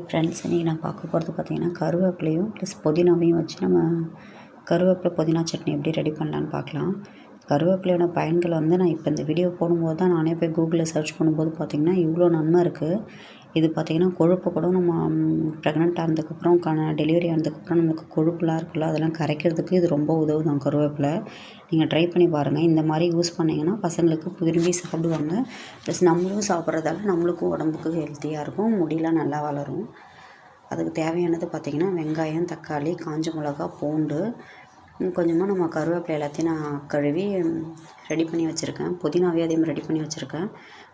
Friends இன்றைக்கி நான் பார்க்க போகிறது பார்த்தீங்கன்னா கருவேப்பிலையும் ப்ளஸ் புதினாவையும் வச்சு நம்ம கருவேப்பிலை புதினா சட்னி எப்படி ரெடி பண்ணலான்னு பார்க்கலாம். கருவேப்பிலையோட பயன்கள் வந்து நான் இப்போ இந்த வீடியோ போடும்போது தான் நானே போய் கூகுளில் சர்ச் பண்ணும்போது பார்த்திங்கன்னா இவ்வளோ நன்மை இருக்குது இது பார்த்திங்கன்னா கொழுப்பு கூட நம்ம ப்ரெக்னென்ட் ஆனதுக்கப்புறம் கன டெலிவரி ஆனதுக்கப்புறம் நமக்கு கொழுப்புலாம் இருக்குல்ல அதெல்லாம் கரைக்கிறதுக்கு இது ரொம்ப உதவுதான் கருவேப்பிலை. நீங்கள் ட்ரை பண்ணி பாருங்கள் இந்த மாதிரி யூஸ் பண்ணிங்கன்னா பசங்களுக்கு விரும்பி சாப்பிடுவாங்க. ப்ளஸ் நம்மளும் சாப்பிட்றதால நம்மளுக்கும் உடம்புக்கு ஹெல்த்தியாக இருக்கும். முடியெலாம் நல்லா வளரும். அதுக்கு தேவையானது பார்த்திங்கன்னா வெங்காயம் தக்காளி காஞ்ச மிளகா பூண்டு கொஞ்சமாக நம்ம கருவேப்பிலை எல்லாத்தையும் நான் கழுவி ரெடி பண்ணி வச்சுருக்கேன். புதினாவே அதே மாதிரி ரெடி பண்ணி வச்சுருக்கேன்.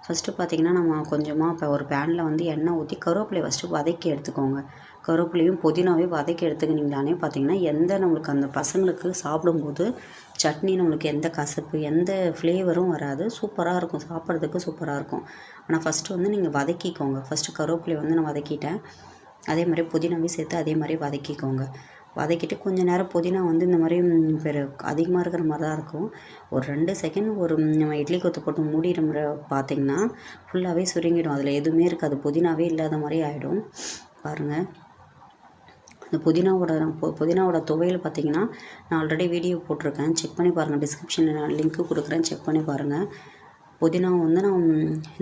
ஃபஸ்ட்டு பார்த்திங்கன்னா நம்ம கொஞ்சமாக இப்போ ஒரு பேனில் வந்து எண்ணெய் ஊற்றி கருவேப்பிலையை ஃபஸ்ட்டு வதக்கி எடுத்துக்கோங்க. கருவேப்பிலையும் புதினாவே வதக்கி எடுத்துக்கினீங்களானே பார்த்திங்கன்னா எந்த நம்மளுக்கு அந்த பசங்களுக்கு சாப்பிடும்போது சட்னி நம்மளுக்கு எந்த கசப்பு எந்த ஃப்ளேவரும் வராது. சூப்பராக இருக்கும். சாப்பிட்றதுக்கு சூப்பராக இருக்கும். ஆனால் ஃபஸ்ட்டு வந்து நீங்கள் வதக்கிக்கோங்க. ஃபஸ்ட்டு கருவேப்பிலையை வந்து நான் வதக்கிட்டேன். அதே மாதிரி புதினாவே சேர்த்து அதே மாதிரி வதக்கிக்கோங்க. வதக்கிட்டு கொஞ்சம் நேரம் புதினா வந்து இந்த மாதிரி பெரு அதிகமாக இருக்கிற மாதிரி தான் இருக்கும். ஒரு ரெண்டு செகண்ட் ஒரு நம்ம இட்லி கொத்து போட்டு மூடிடுற முறை பார்த்திங்கன்னா ஃபுல்லாகவே சுருங்கிடும். அதில் எதுவுமே இருக்காது. புதினாவே இல்லாத மாதிரி ஆகிடும் பாருங்கள் இந்த புதினாவோட புதினாவோட துவையல் பார்த்திங்கன்னா நான் ஆல்ரெடி வீடியோ போட்டிருக்கேன். செக் பண்ணி பாருங்கள் டிஸ்கிரிப்ஷனில் நான் லிங்க்கு கொடுக்குறேன். செக் பண்ணி பாருங்கள் புதினா வந்து நான்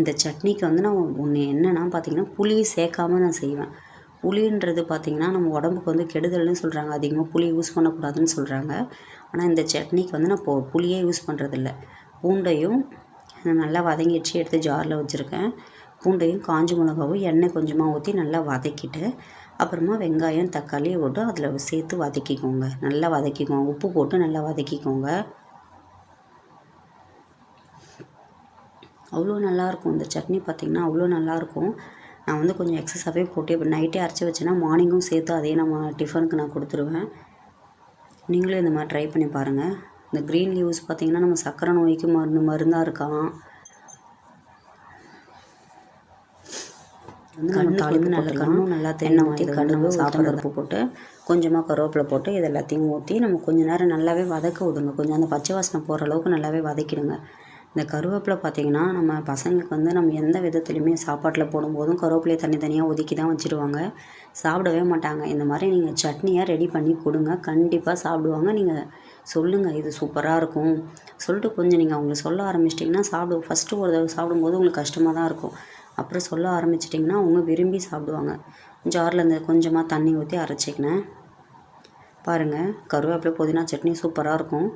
இந்த சட்னிக்கு வந்து நான் ஒன்று என்னென்னா பார்த்திங்கன்னா புளி சேர்க்காம நான் செய்வேன். புளின்றது பார்த்திங்கன்னா நம்ம உடம்புக்கு வந்து கெடுதல்னு சொல்கிறாங்க அதிகமாக புளி யூஸ் பண்ணக்கூடாதுன்னு சொல்கிறாங்க ஆனால் இந்த சட்னிக்கு வந்து நான் இப்போ புளியே யூஸ் பண்ணுறதில்ல பூண்டையும் நல்லா வதங்கிடுச்சு. எடுத்து ஜாரில் வச்சுருக்கேன். பூண்டையும் காஞ்சி மிளகாவும் எண்ணெய் கொஞ்சமாக ஊற்றி நல்லா வதக்கிட்டு அப்புறமா வெங்காயம் தக்காளி போட்டு அதில் சேர்த்து வதக்கிக்கோங்க. நல்லா வதக்கிக்கோங்க. உப்பு போட்டு நல்லா வதக்கிக்கோங்க. அவ்வளோ நல்லாயிருக்கும் இந்த சட்னி பார்த்திங்கன்னா அவ்வளோ நல்லாயிருக்கும் நான் வந்து கொஞ்சம் எக்ஸஸாகவே போட்டு இப்போ நைட்டே அரைச்சி வச்சேன்னா மார்னிங்கும் சேர்த்து அதே நம்ம டிஃபனுக்கு நான் கொடுத்துருவேன். நீங்களும் இந்த மாதிரி ட்ரை பண்ணி பாருங்கள் இந்த க்ரீன் லீவ்ஸ் பார்த்திங்கன்னா நம்ம சர்க்கரை நோய்க்கு மருந்து மருந்தாக இருக்கான் கண்ணு தாளிப்பு நல்ல கண்ணும் நல்லா தென்னை ஊற்றி கடுகு சாப்பிட்றதுப்பு போட்டு கொஞ்சமாக கருவேப்பிலை போட்டு இது எல்லாத்தையும் ஊற்றி நம்ம கொஞ்சம் நேரம் நல்லாவே வதக்க விடுங்க. கொஞ்சம் அந்த பச்சை வாசனை போகிற அளவுக்கு நல்லாவே வதக்கிடுங்க. இந்த கருவேப்பிலை பார்த்திங்கன்னா நம்ம பசங்களுக்கு வந்து நம்ம எந்த விதத்துலையுமே சாப்பாட்டில் போடும்போதும் கருவேப்பிலையை தனித்தனியாக தனியாக ஒதுக்கி தான் வச்சுருவாங்க. சாப்பிடவே மாட்டாங்க. இந்த மாதிரி நீங்கள் சட்னியாக ரெடி பண்ணி கொடுங்க. கண்டிப்பாக சாப்பிடுவாங்க. நீங்கள் சொல்லுங்கள் இது சூப்பராக இருக்கும். சொல்லிட்டு கொஞ்சம் நீங்கள் அவங்களுக்கு சொல்ல ஆரம்பிச்சிட்டிங்கன்னா சாப்பிடு ஃபஸ்ட்டு ஒரு தடவை சாப்பிடும்போது உங்களுக்கு கஷ்டமாக தான் இருக்கும். அப்புறம் சொல்ல ஆரம்பிச்சிட்டிங்கன்னா அவங்க விரும்பி சாப்பிடுவாங்க. ஜாரில் இந்த கொஞ்சமாக தண்ணி ஊற்றி அரைச்சிக்கினேன். பாருங்கள் கருவேப்பிலை புதினா சட்னி சூப்பராக இருக்கும்.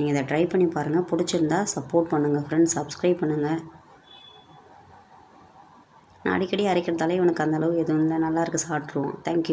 நீங்கள் இதை ட்ரை பண்ணி பாருங்கள் பிடிச்சிருந்தா சப்போர்ட் பண்ணுங்கள் ஃப்ரெண்ட்ஸ் சப்ஸ்கிரைப் பண்ணுங்கள் நான் அடிக்கடி அரைக்கிறதாலே இவனுக்கு அந்தளவு எதுவும் இல்லை. நல்லாயிருக்கு சாப்பிட்ருவோம் தேங்க்யூ